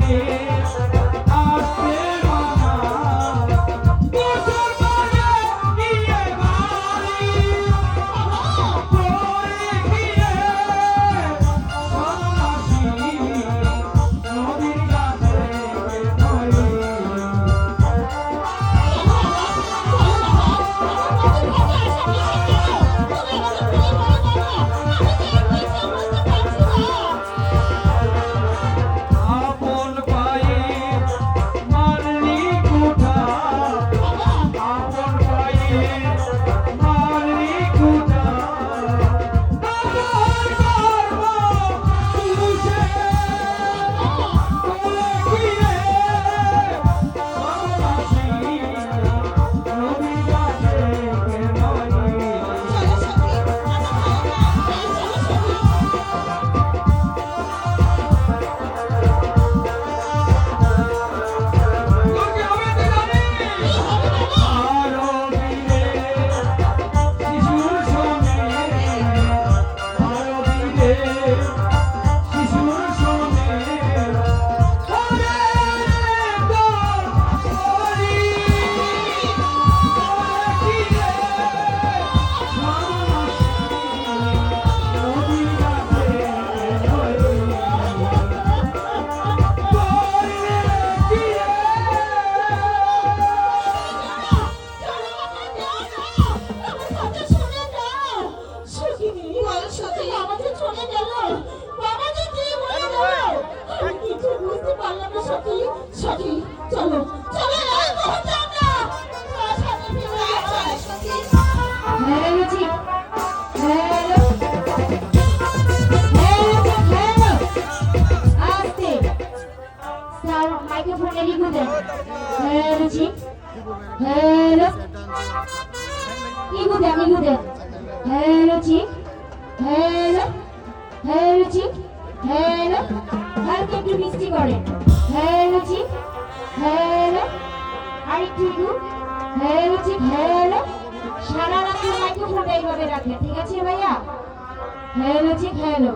ter মাইক্রোফোনে লিখে দেন hello ji hello লিখে দেন লিখে দেন hello ji hello hello ji hello হালকা একটু মিষ্টি করেন হ্যালো জি হ্যালো আরেকটু হ্যালো জি হ্যালো সারা রাতের মাইক্রোফোনটা এইভাবে রাখবে ঠিক আছে ভাইয়া? Hello ji hello